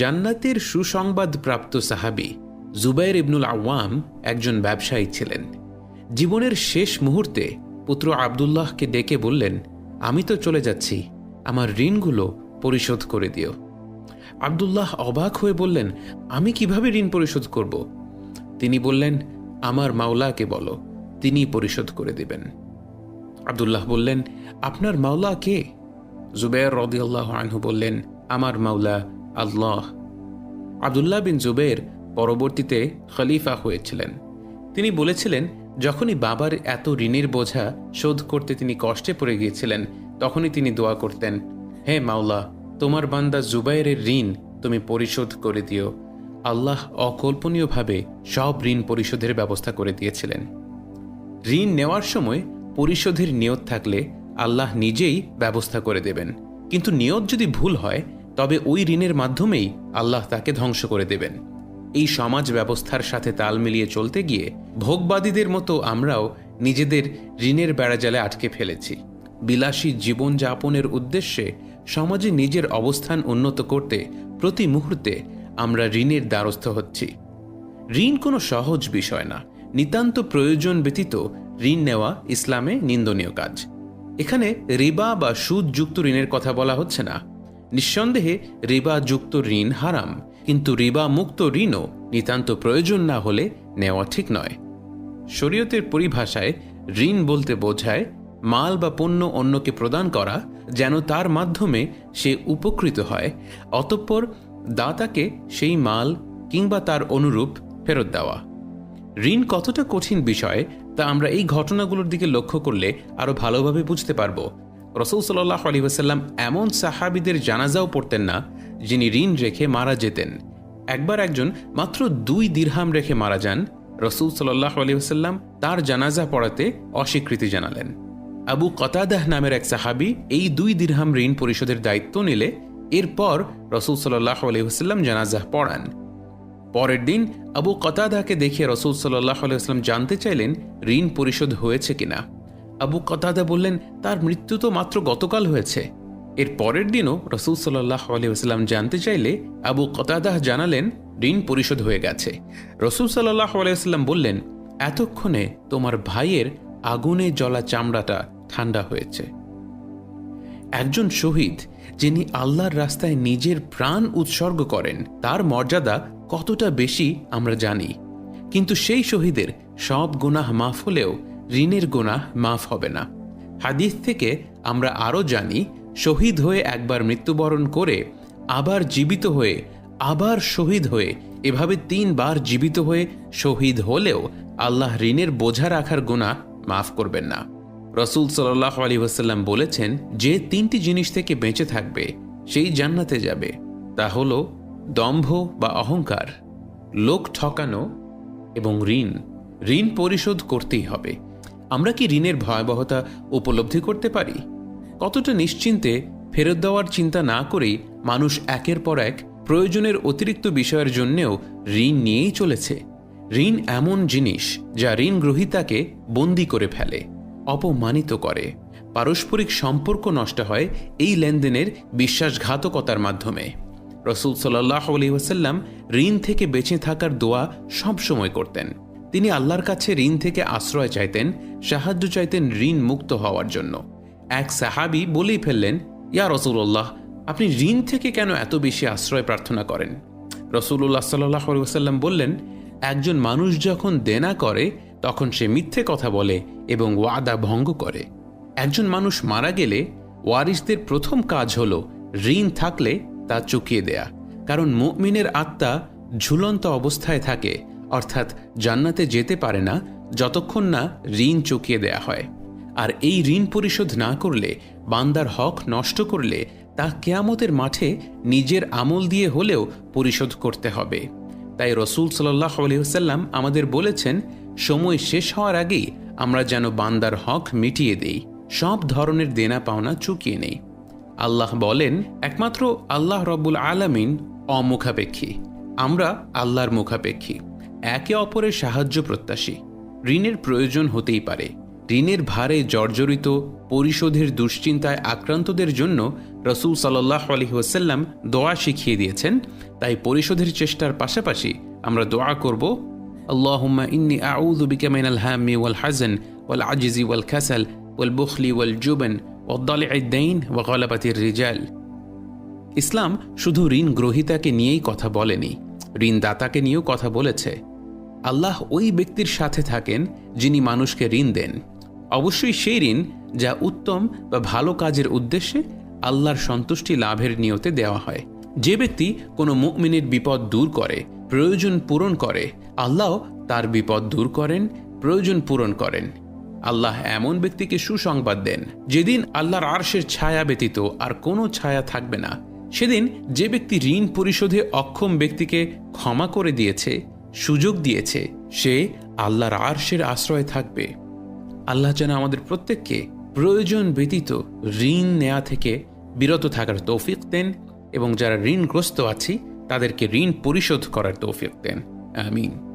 নাজাতের সুসংবাদ প্রাপ্ত সাহাবি জুবাইর ইবনুল আওয়াম একজন ব্যবসায়ী ছিলেন। জীবনের শেষ মুহূর্তে পুত্র আবদুল্লাহকে ডেকে বললেন, আমি তো চলে যাচ্ছি, আমার ঋণগুলো পরিশোধ করে দিও। আবদুল্লাহ অবাক হয়ে বললেন, আমি কীভাবে ঋণ পরিশোধ করব? তিনি বললেন, আমার মাওলাকে বলো, তিনি পরিশোধ করে দিবেন। আবদুল্লাহ বললেন, আপনার মাওলা কে? জুবের রদিয়াল্লাহ আনহু বললেন, আমার মাওলা আল্লাহ। আবদুল্লাহ বিন জুবের পরবর্তীতে খলিফা হয়েছিলেন। তিনি বলেছিলেন, যখনই বাবার এত ঋণের বোঝা শোধ করতে তিনি কষ্টে পড়ে গিয়েছিলেন, তখনই তিনি দোয়া করতেন, হে মাওলা, তোমার বান্দা জুবাইরের ঋণ তুমি পরিশোধ করে দিও। আল্লাহ অকল্পনীয়ভাবে সব ঋণ পরিশোধের ব্যবস্থা করে দিয়েছিলেন। ঋণ নেওয়ার সময় পরিশোধের নিয়ত থাকলে আল্লাহ নিজেই ব্যবস্থা করে দেবেন। কিন্তু নিয়ত যদি ভুল হয় তবে ওই ঋণের মাধ্যমেই আল্লাহ তাকে ধ্বংস করে দেবেন। এই সমাজ ব্যবস্থার সাথে তাল মিলিয়ে চলতে গিয়ে ভোগবাদীদের মতো আমরাও নিজেদের ঋণের বেড়াজালে আটকে ফেলেছি। বিলাসী জীবনযাপনের উদ্দেশ্যে সমাজে নিজের অবস্থান উন্নত করতে প্রতি মুহূর্তে আমরা ঋণের দ্বারস্থ হচ্ছি। ঋণ কোনো সহজ বিষয় না। নিতান্ত প্রয়োজন ব্যতীত ঋণ নেওয়া ইসলামে নিন্দনীয় কাজ। এখানে রিবা বা সুদযুক্ত ঋণের কথা বলা হচ্ছে না। নিঃসন্দেহে রিবা যুক্ত ঋণ হারাম, কিন্তু রিবা মুক্ত ঋণও নিতান্ত প্রয়োজন না হলে নেওয়া ঠিক নয়। শরীয়তের পরিভাষায় ঋণ বলতে বোঝায় মাল বা পণ্য অন্যকে প্রদান করা যেন তার মাধ্যমে সে উপকৃত হয়, অতঃপর দাতাকে সেই মাল কিংবা তার অনুরূপ ফেরত দেওয়া। ঋণ কতটা কঠিন বিষয় তা আমরা এই ঘটনাগুলোর দিকে লক্ষ্য করলে আরও ভালোভাবে বুঝতে পারব। রসুল সাল্লাহ আলী ওসাল্লাম এমন সাহাবিদের জানাজাও পড়তেন না, যিনি ঋণ রেখে মারা যেতেন। একবার একজন মাত্র দুই দীর্হাম রেখে মারা যান, রসুল সাল্লাহ আলী ওসাল্লাম তার জানাজা পড়াতে অস্বীকৃতি জানালেন। আবু কতাদাহ নামের এক সাহাবি এই দুই দিরহাম ঋণ পরিশোধের দায়িত্ব নিলে এরপর রসুল সাল্লাহ আলহিহাস্লাম জানাজাহ পড়ান। পরের দিন আবু কতাদাকে দেখে রসুল সাল্লাহ আলাইসলাম জানতে চাইলেন ঋণ পরিশোধ হয়েছে কিনা। আবু কতাদা বললেন, তার মৃত্যু তো মাত্র গতকাল হয়েছে। এর পরের দিনও রসুল সাল্লাহ আলহিহাস্লাম জানতে চাইলে আবু কতাদাহ জানালেন, ঋণ পরিশোধ হয়ে গেছে। রসুল সাল্লাহ আলাইস্লাম বললেন, এতক্ষণে তোমার ভাইয়ের আগুনে জ্বলা চামড়াটা ঠান্ডা হয়েছে। একজন শহীদ, যিনি আল্লাহর রাস্তায় নিজের প্রাণ উৎসর্গ করেন, তার মর্যাদা কতটা বেশি আমরা জানি। কিন্তু সেই শহীদের সব গুনাহ মাফ হলেও ঋণের গোনা মাফ হবে না। হাদিস থেকে আমরা আরও জানি, শহীদ হয়ে একবার মৃত্যুবরণ করে আবার জীবিত হয়ে আবার শহীদ হয়ে এভাবে তিনবার জীবিত হয়ে শহীদ হলেও আল্লাহ ঋণের বোঝা রাখার গুনাহ মাফ করবেন না। রসুল সাল্লাহ আলী ওয়াসাল্লাম বলেছেন, যে তিনটি জিনিস থেকে বেঁচে থাকবে, সেই জান্নাতে যাবে। তা হল দম্ভ বা অহংকার, লোক ঠকানো এবং ঋণ। ঋণ পরিশোধ করতেই হবে। আমরা কি ঋণের ভয়াবহতা উপলব্ধি করতে পারি? কতটা নিশ্চিন্তে ফেরত দেওয়ার চিন্তা না করেই মানুষ একের পর এক প্রয়োজনের অতিরিক্ত বিষয়ের জন্যেও ঋণ নিয়েই চলেছে। ঋণ এমন জিনিস যা ঋণ গ্রহীতাকে বন্দি করে ফেলে, অপমানিত করে। পারস্পরিক সম্পর্ক নষ্ট হয় এই লেনদেনের বিশ্বাসঘাতকতার মাধ্যমে। রসুল সাল্লাহ আলি ওয়াসাল্লাম ঋণ থেকে বেঁচে থাকার দোয়া সবসময় করতেন। তিনি আল্লাহর কাছে ঋণ থেকে আশ্রয় চাইতেন, সাহায্য চাইতেন ঋণ মুক্ত হওয়ার জন্য। এক সাহাবি বলেই ফেললেন, ইয়া রসুল্লাহ আপনি ঋণ থেকে কেন এত বেশি আশ্রয় প্রার্থনা করেন? রসুল্লাহ সাল্লাহ ওসাল্লাম বললেন, একজন মানুষ যখন দেনা করে, তখন সে মিথ্যে কথা বলে এবং ওয়াদা ভঙ্গ করে। একজন মানুষ মারা গেলে ওয়ারিসদের প্রথম কাজ হল ঋণ থাকলে তা চুকিয়ে দেয়া। কারণ মুমিনের আত্মা ঝুলন্ত অবস্থায় থাকে অর্থাৎ জান্নাতে যেতে পারে না যতক্ষণ না ঋণ চুকিয়ে দেয়া হয়। আর এই ঋণ পরিশোধ না করলে, বান্দার হক নষ্ট করলে, তা কেয়ামতের মাঠে নিজের আমল দিয়ে হলেও পরিশোধ করতে হবে। তাই রসুল সাল্লাহ আলহিহাল্লাম আমাদের বলেছেন, সময় শেষ হওয়ার আগেই আমরা যেন বান্দার হক মিটিয়ে দেই, সব ধরনের দেনা পাওনা চুকিয়ে নেই। আল্লাহ বলেন, একমাত্র আল্লাহ রব্বুল আলামিন অমুখাপেক্ষী, আমরা আল্লাহর মুখাপেক্ষী। একে অপরের সাহায্য প্রত্যাশী। ঋণের প্রয়োজন হতেই পারে। ঋণের ভারে জর্জরিত, পরিশোধের দুশ্চিন্তায় আক্রান্তদের জন্য রসুল সাল্লাহ আলহি ওসাল্লাম দোয়া শিখিয়ে দিয়েছেন। তাই পরিশোধের চেষ্টার পাশাপাশি আমরা দোয়া করব, আল্লাহুম্মা ইন্নি আউযু বিকা মিনাল ওয়াল হাযান ওয়াল আজিজি ওয়াল কাসাল, ওয়াল বুখলি ওয়াল জুবান, ওয়াদ দালি'আদ দাইন ওয়া গালাবাতির রিজাল। ইসলাম শুধু ঋণ গ্রহীতাকে নিয়েই কথা বলেনি, ঋণদাতাকে নিয়েও কথা বলেছে। আল্লাহ ওই ব্যক্তির সাথে থাকেন যিনি মানুষকে ঋণ দেন। অবশ্যই সেই ঋণ যা উত্তম বা ভালো কাজের উদ্দেশ্যে আল্লাহর সন্তুষ্টি লাভের নিয়তে দেওয়া হয়। যে ব্যক্তি কোনো মুমিনের বিপদ দূর করে, প্রয়োজন পূরণ করে, আল্লাহ তার বিপদ দূর করেন, প্রয়োজন পূরণ করেন। আল্লাহ এমন ব্যক্তিকে সুসংবাদ দেন, যেদিন আল্লাহর আরশের ছায়া ব্যতীত আর কোনো ছায়া থাকবে না। সেদিন যে ব্যক্তি ঋণ পরিশোধে অক্ষম ব্যক্তিকে ক্ষমা করে দিয়েছে সুযোগ দিয়েছে, সে আল্লাহর আরশের আশ্রয় থাকবে। আল্লাহ যেন আমাদের প্রত্যেককে প্রয়োজন ব্যতীত ঋণ নেয়া থেকে বিরত থাকার তৌফিক দেন এবং যারা ঋণগ্রস্ত আছি, তাদেরকে ঋণ পরিশোধ করার তৌফিক দেন। আমিন।